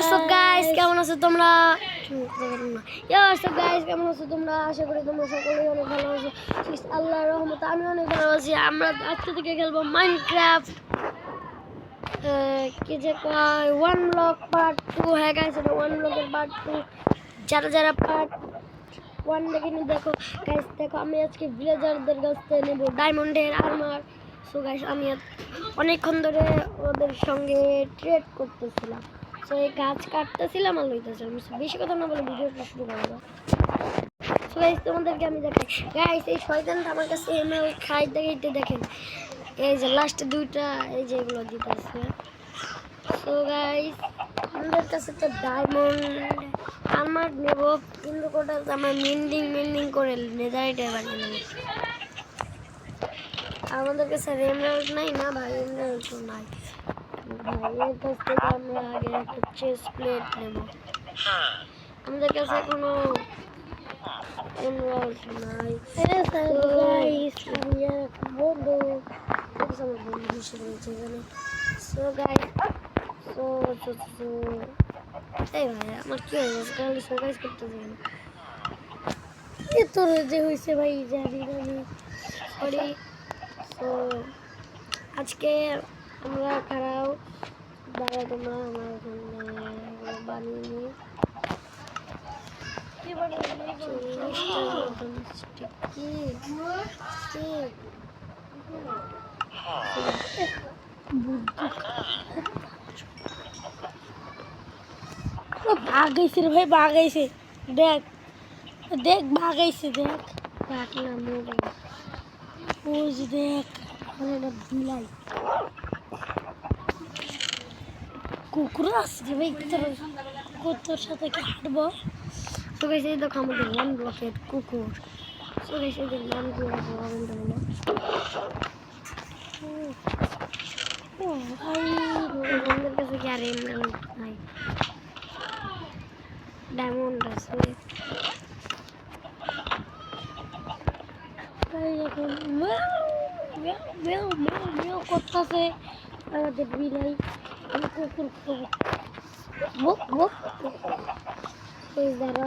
WhatsApp guys কেমন আছো তোমরা? ইয়া হোয়াটসঅ্যাপ গাইস কেমন আছো তোমরা? আশা করি তোমরা সকলেই অনেক ভালো আছো। আল্লাহর রহমতে আমি অনেক ভালো আছি। আমরা আজকে থেকে খেলব মাইনক্রাফট কি যে কয়? ওয়ান ব্লক পার্ট টু হ্যাঁ গাইস এটা ওয়ান ব্লকের পার্ট টু যারা যারা পার্ট ওয়ান দেখিনি দেখো। গাইস দেখো আমি আজকে ভিলেজারদের কাছ থেকে নেব ডায়মন্ডের আর্মার সো গাইস আমি অনেকক্ষণ ধরে ওদের সঙ্গে ট্রেড করতেছিলাম। সো এই গাছ কাটতেছিলাম আর লইতেছিলাম বেশি কথা না বলে ভিডিওটা শুরু করব। সো গাইস তোমাদেরকে আমি দেখাই। গাইস এই শয়তানটা আমার কাছে এমএল খাই দেখাইতে দেখেন। এই যে লাস্টে দুইটা, এই যে এগুলো দিতেছে। সো গাইস আমাদের কাছে তো ডায়মন্ড আমার নেব, কিন্তু কোটা আমার মেন্ডিং মেন্ডিং করে নেজারিটা বানিয়ে নেব আমাদের কাছে রেমরাল্ড নাই না ভাই রেমরাল্ড তো নাই। ভাই কাছ থেকে আমরা আগে একটা চেস প্লেট নেব। আমাদের কাছে এমরাল্ড নাই। বন্ধু। আমার বন্ধু বসে রয়েছে এখানে। So guys so so so এই ভাই আমার কি হয়ে গেছে? কারণ সার্ভাইভ করতেছে কেন? এ তোর যে হয়েছে ভাই জানি না আমি। সরি আজকে আমরা খারাপ দাঁড়া তোমরা আমার এখানে বানিয়ে নিই। ভাগাইছে রে ভাই ভাগাইছে দেখ দেখ ভাগাইছে দেখ। রাখলাম মোবাইল ওই দেখ মানে বিলাই কুকুর আসছে ভাই তোর কুকুর সাথে কি হাঁটবো? তো এই দেখো আমাদের ওয়ান ব্লকের কুকুর। তো এদের নাম কি আমাদের হলো ও ভাই, আমাদের কাছে কি আর নাই? ডায়মন্ড আছে। ভাই, এখন ম্যাও ম্যাও ম্যাও করতেছে। আমাদের বিলাই বুক এই দ্বারা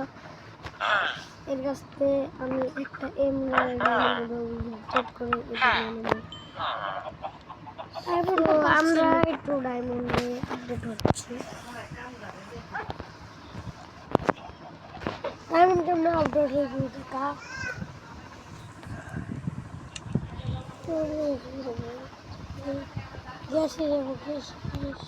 এর কাছ থেকে আমি একটা এমরাল্ড চেক করে তারপর তো আমরা একটু ডায়মন্ডে আপডেট হচ্ছি ডায়মন্ড কেমন আপডেট হয়ে কা গ্যাসে যাব গ্যাস গ্যাস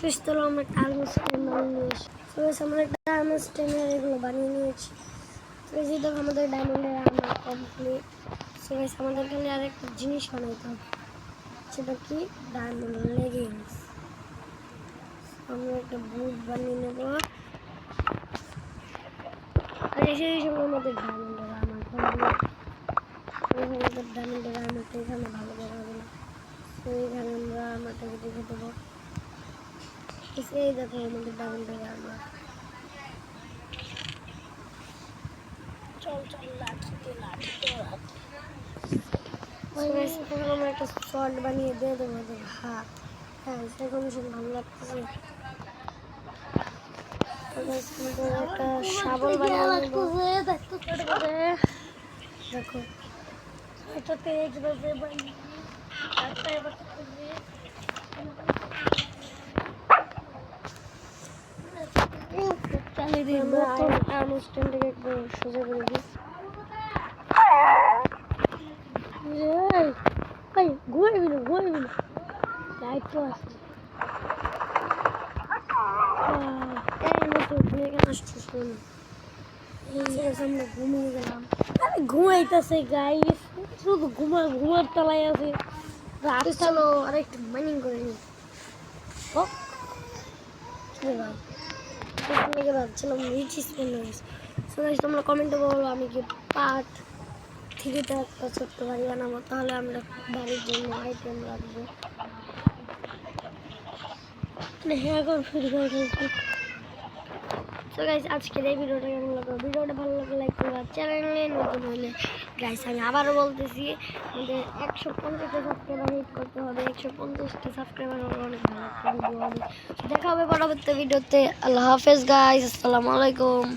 পিস্তল আমরা একটা আলমোস্ট টেন বানিয়ে নিয়েছি তো আমরা একটা আলমোস্ট টেনের এগুলো বানিয়ে নিয়েছি তো এই দেখো আমাদের ডায়মন্ডের আমরা কমপ্লিট সো বেশ আমাদের এখানে আর একটা জিনিস বানাইতে হবে সেটা কি ডায়মন্ড লেগিংস আমরা একটা বুট বানিয়ে নেব আর এসে সঙ্গে আমাদের ডায়মন্ডের আমার কমপ্লিট আমাদের ডায়মন্ডের আমারটা এখানে ভালো দেখাবে না। তো এখানে আমরা আমারটাকে দেখে দেবো। এই দেখো আমাদের ডায়মন্ডের আমরা। চল চল লাঠিতে লাঠিতে এখন আমরা একটা শর্ট বানিয়ে দিয়ে দেবো ওদের হাত হ্যাঁ সেরকম ভীষণ ভালো লাগতেছে। তো একটা শাবল বানিয়ে নেব। দেখতে ছোট করে দেখো এটাতে এইভাবে বানিয়ে একটা এবার করবে চালিয়ে দিই আমরা আর্ম স্ট্যান্ডটাকে একটু সোজা করে দিই এই ভাই ঘুরবি না ঘুরবি না লাইট তো আছে এই মতো তুমি এখানে আসছো শোন ঠিক আছে আমরা ঘুমিয়ে গেলাম আরে ঘুমাইতেছে গাইস শুধু ঘুমা ঘুমার তলায় আছে। রাত চলো আর একটু মাইনিং করে নিই। ও, কি ভাই আপনাকে ভাবছিলাম রিচ স্পেন হয়েছে সো গাইস তোমরা কমেন্টে বলো আমি কি পার্ট থ্রিতে একটা ছোট্ট বাড়ি বানাবো তাহলে আমরা বাড়ির জন্য আইটেম রাখব। হ্যাঁ এখন সো গাইস আজকের এই ভিডিওটা কেমন লাগল? ভিডিওটা ভালো লাগলে লাইক করবা চ্যানেলে নতুন হলে গাইস আমি আবারও বলতেছি, আমাদের একশো পঞ্চাশটা সাবস্ক্রাইবার হিট করতে হবে, একশো পঞ্চাশটা সাবস্ক্রাইবার হলে অনেক ভালো দেখা হবে পরবর্তী ভিডিওতে আল্লাহ হাফেজ গাইস আসসালামু আলাইকুম।